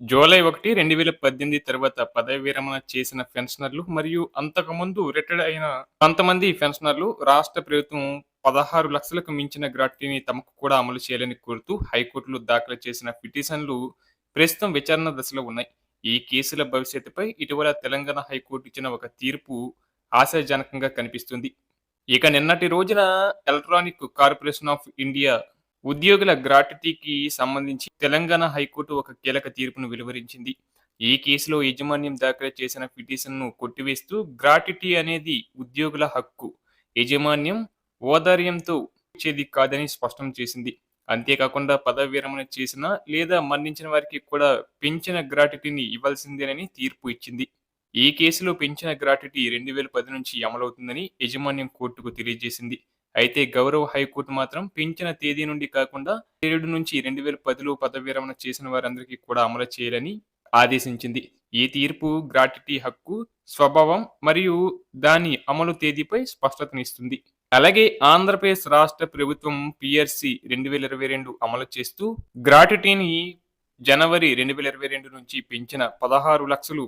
July ఒకటి రెండు వేల పద్దెనిమిది తర్వాత పదవి విరమణ చేసిన పెన్షనర్లు మరియు అంతకుముందు రిటైర్డ్ అయిన కొంతమంది పెన్షనర్లు రాష్ట్ర ప్రభుత్వం పదహారు లక్షలకు మించిన గ్రాట్యుటీని తమకు కూడా అమలు చేయాలని కోరుతూ హైకోర్టులో దాఖలు చేసిన పిటిషన్లు ప్రస్తుతం విచారణ దశలో ఉన్నాయి. ఈ కేసుల భవిష్యత్తుపై ఇటీవల తెలంగాణ హైకోర్టు ఇచ్చిన ఒక తీర్పు ఆశాజనకంగా కనిపిస్తుంది. ఇక నిన్నటి రోజున ఎలక్ట్రానిక్ కార్పొరేషన్ ఆఫ్ ఇండియా ఉద్యోగుల గ్రాట్యుటీకి సంబంధించి తెలంగాణ హైకోర్టు ఒక కీలక తీర్పును వెలువరించింది. ఈ కేసులో యజమాన్యం దాఖలు చేసిన పిటిషన్ను కొట్టివేస్తూ గ్రాట్యుటీ అనేది ఉద్యోగుల హక్కు. యజమాన్యం ఓదార్యంతో ఇచ్చేది కాదని స్పష్టం చేసింది. అంతేకాకుండా పదవి విరమణ చేసిన లేదా మరణించిన వారికి కూడా పెంచిన గ్రాట్యుటీని ఇవ్వాల్సిందేనని తీర్పు ఇచ్చింది. ఈ కేసులో పెంచిన గ్రాట్యుటీ రెండు వేల పది నుంచి అమలవుతుందని యజమాన్యం కోర్టుకు తెలియజేసింది. అయితే గౌరవ హైకోర్టు మాత్రం పెంచిన తేదీ నుండి కాకుండా ఏడు నుంచి రెండు వేల పదిలో పదవి విరమణ చేసిన వారందరికీ కూడా అమలు చేయాలని ఆదేశించింది. ఈ తీర్పు గ్రాట్యుటీ హక్కు స్వభావం మరియు దాని అమలు తేదీపై స్పష్టతనిస్తుంది. అలాగే ఆంధ్రప్రదేశ్ రాష్ట్ర ప్రభుత్వం పిఆర్సి రెండు వేల ఇరవై రెండు అమలు చేస్తూ గ్రాట్యుటీని జనవరి రెండు వేల ఇరవై రెండు నుంచి పెంచిన పదహారు లక్షలు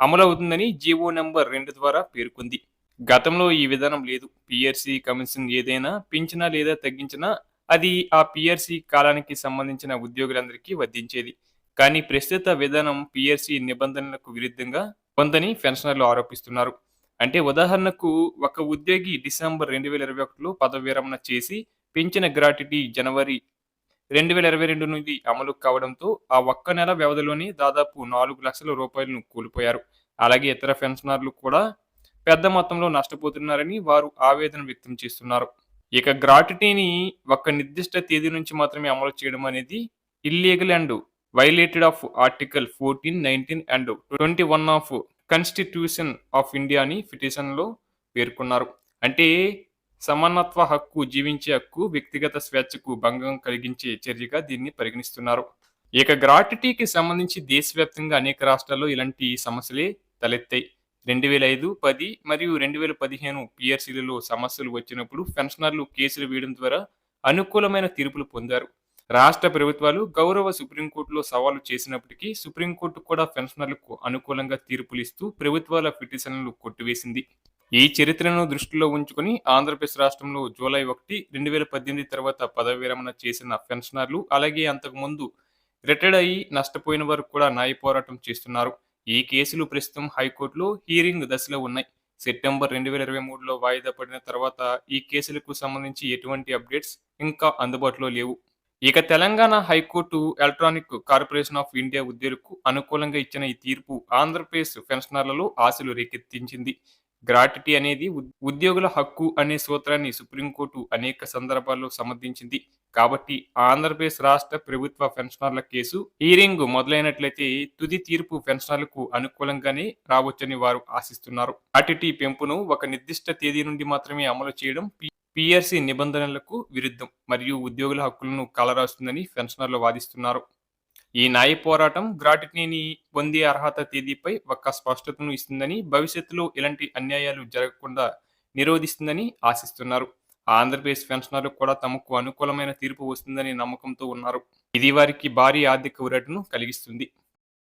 అమలవుతుందని జీవో నంబర్ రెండు ద్వారా పేర్కొంది. గతంలో ఈ విధానం లేదు. పిఆర్సి కమిషన్ ఏదైనా పెంచినా లేదా తగ్గించినా అది ఆ పిఆర్సి కాలానికి సంబంధించిన ఉద్యోగులందరికీ వర్తించేది కానీ ప్రస్తుత విధానం పిఆర్సి నిబంధనలకు విరుద్ధంగా ఉందని పెన్షనర్లు ఆరోపిస్తున్నారు. అంటే ఉదాహరణకు ఒక ఉద్యోగి డిసెంబర్ రెండు వేల ఇరవై ఒకటిలో పదవి విరమణ చేసి పెంచిన గ్రాట్యుటీ జనవరి రెండు వేల ఇరవై రెండు నుండి అమలు కావడంతో ఆ ఒక్క నెల వ్యవధిలోనే దాదాపు నాలుగు లక్షల రూపాయలను కోల్పోయారు. అలాగే ఇతర పెన్షనర్లు కూడా పెద్ద మొత్తంలో నష్టపోతున్నారని వారు ఆవేదన వ్యక్తం చేస్తున్నారు. ఇక గ్రాటిటీని ఒక నిర్దిష్ట తేదీ నుంచి మాత్రమే అమలు చేయడం అనేది illegal and violated of article fourteen nineteen and twenty one of constitution of India అని పిటిషన్లో పేర్కొన్నారు. అంటే సమానత్వ హక్కు జీవించే హక్కు వ్యక్తిగత స్వేచ్ఛకు భంగం కలిగించే చర్యగా దీన్ని పరిగణిస్తున్నారు. ఇక గ్రాటిటీకి సంబంధించి దేశవ్యాప్తంగా అనేక రాష్ట్రాల్లో ఇలాంటి సమస్యలే తలెత్తాయి. రెండు వేల ఐదు పది మరియు రెండు వేల పదిహేను పిఆర్సీలలో సమస్యలు వచ్చినప్పుడు పెన్షనర్లు కేసులు వేయడం ద్వారా అనుకూలమైన తీర్పులు పొందారు. రాష్ట్ర ప్రభుత్వాలు గౌరవ సుప్రీంకోర్టులో సవాలు చేసినప్పటికీ సుప్రీంకోర్టు కూడా పెన్షనర్లకు అనుకూలంగా తీర్పులు ఇస్తూ ప్రభుత్వాల పిటిషన్లు కొట్టివేసింది. ఈ చరిత్రను దృష్టిలో ఉంచుకుని ఆంధ్రప్రదేశ్ రాష్ట్రంలో జూలై ఒకటి రెండు వేల పద్దెనిమిది తర్వాత పదవి విరమణ చేసిన పెన్షనర్లు అలాగే అంతకుముందు రిటైర్డ్ అయ్యి నష్టపోయిన వారు కూడా న్యాయ పోరాటం చేస్తున్నారు. ఈ కేసులు ప్రస్తుతం హైకోర్టులో హీరింగ్ దశలో ఉన్నాయి. సెప్టెంబర్ రెండు వేల ఇరవై మూడులో వాయిదా పడిన తర్వాత ఈ కేసులకు సంబంధించి ఎటువంటి అప్డేట్స్ ఇంకా అందుబాటులో లేవు. ఇక Telangana high court electronic corporation of India ఉద్యోగులకు అనుకూలంగా ఇచ్చిన ఈ తీర్పు ఆంధ్రప్రదేశ్ పెన్షనర్లలో ఆశలు రేకెత్తించింది. గ్రాట్యుటీ అనేది ఉద్యోగుల హక్కు అనే సూత్రాన్ని సుప్రీంకోర్టు అనేక సందర్భాల్లో సమర్థించింది. కాబట్టి ఆంధ్రప్రదేశ్ రాష్ట్ర ప్రభుత్వ పెన్షనర్ల కేసు హీరింగ్ మొదలైనట్లయితే తుది తీర్పు పెన్షనర్లకు అనుకూలంగానే రావచ్చని వారు ఆశిస్తున్నారు. గ్రాట్యుటీ పెంపును ఒక నిర్దిష్ట తేదీ నుండి మాత్రమే అమలు చేయడం పిఆర్సీ నిబంధనలకు విరుద్ధం మరియు ఉద్యోగుల హక్కులను కలరాస్తుందని పెన్షనర్లు వాదిస్తున్నారు. ఈ న్యాయ పోరాటం గ్రాటిటీని పొందే అర్హత తేదీపై ఒక్క స్పష్టతను ఇస్తుందని భవిష్యత్తులో ఇలాంటి అన్యాయాలు జరగకుండా నిరోధిస్తుందని ఆశిస్తున్నారు. ఆంధ్రప్రదేశ్ పెన్షనర్లకు కూడా తమకు అనుకూలమైన తీర్పు వస్తుందనే నమ్మకంతో ఉన్నారు. ఇది వారికి భారీ ఆర్థిక ఊరటను కలిగిస్తుంది.